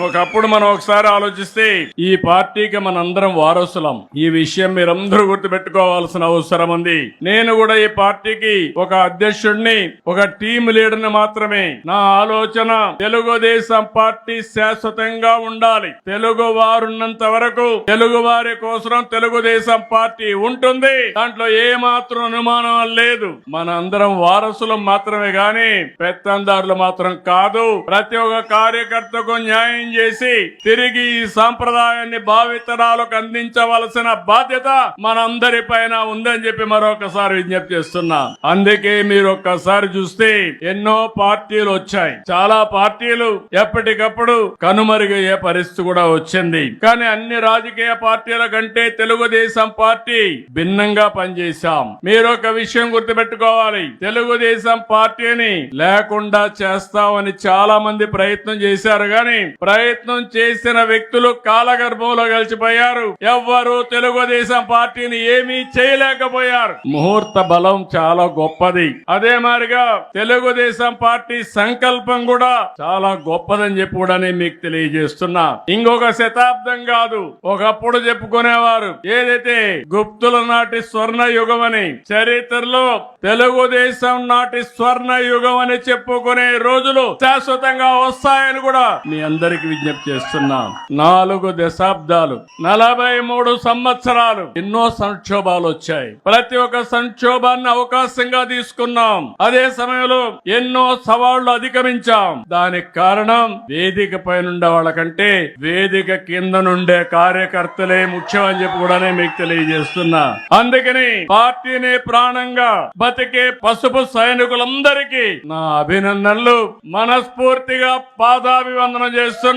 ఒకప్పుడు మనం ఒకసారి ఆలోచిస్తే ఈ పార్టీకి మనందరం వారసులం. ఈ విషయం మీరందరూ గుర్తుపెట్టుకోవాల్సిన అవసరం ఉంది. నేను కూడా ఈ పార్టీకి ఒక అధ్యక్షుడిని ఒక టీం లీడర్ని మాత్రమే. నా ఆలోచన తెలుగుదేశం పార్టీ శాశ్వతంగా ఉండాలి. తెలుగు వారున్నంత వరకు తెలుగు వారి కోసం తెలుగుదేశం పార్టీ ఉంటుంది. దాంట్లో ఏ మాత్రం అనుమానం లేదు. మన అందరం వారసులం మాత్రమే గాని పెత్తందారులు మాత్రం కాదు. ప్రతి ఒక్క కార్యకర్తకు న్యాయం చేసి తిరిగి ఈ సాంప్రదాయాన్ని భావితరాలకు అందించవలసిన బాధ్యత మనందరి పైన ఉందని చెప్పి మరొకసారి విజ్ఞప్తి చేస్తున్నా. అందుకే మీరు ఒక్కసారి చూస్తే ఎన్నో పార్టీలు వచ్చాయి. చాలా పార్టీలు ఎప్పటికప్పుడు కనుమరుగయ్యే పరిస్థితి కూడా వచ్చింది. కానీ అన్ని రాజకీయ పార్టీల కంటే తెలుగుదేశం పార్టీ భిన్నంగా పనిచేశాం. మీరు ఒక విషయం గుర్తుపెట్టుకోవాలి. తెలుగుదేశం పార్టీని లేకుండా చేస్తామని చాలా మంది ప్రయత్నం చేశారు. కానీ ప్రయత్నం చేసిన వ్యక్తులు కాలగర్భంలో కలిసిపోయారు. ఎవ్వరు తెలుగుదేశం పార్టీని ఏమీ చేయలేకపోయారు. ముహూర్త బలం చాలా గొప్పది. అదే మాదిరిగా తెలుగుదేశం పార్టీ సంకల్పం కూడా చాలా గొప్పదని చెప్పి కూడా మీకు తెలియజేస్తున్నా. ఇంకొక శతాబ్దం కాదు ఒకప్పుడు చెప్పుకునేవారు. ఏదైతే గుప్తుల నాటి స్వర్ణ యుగం అని చరిత్రలో తెలుగుదేశం నాటి స్వర్ణ యుగం అని చెప్పుకునే రోజులు శాశ్వతంగా వస్తాయని కూడా మీ అందరికి విజ్ఞప్తి చేస్తున్నాం. నాలుగు దశాబ్దాలు నలభై మూడు సంవత్సరాలు ఎన్నో సంక్షోభాలు వచ్చాయి. ప్రతి ఒక్క సంక్షోభాన్ని అవకాశంగా తీసుకున్నాం. అదే సమయంలో ఎన్నో సవాళ్ళు అధిగమించాం. దానికి కారణం వేదిక పైన వాళ్ళకంటే వేదిక కింద నుండే కార్యకర్తలే ముఖ్యమని చెప్పి కూడా మీకు తెలియజేస్తున్నా. అందుకని పార్టీని ప్రాణంగా బతికే పసుపు సైనికులందరికీ నా అభినందనలు. మనస్ఫూర్తిగా పాదాభివందనం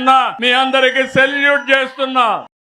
చేస్తున్నా. మీ అందరికి సెల్యూట్ చేస్తున్నా.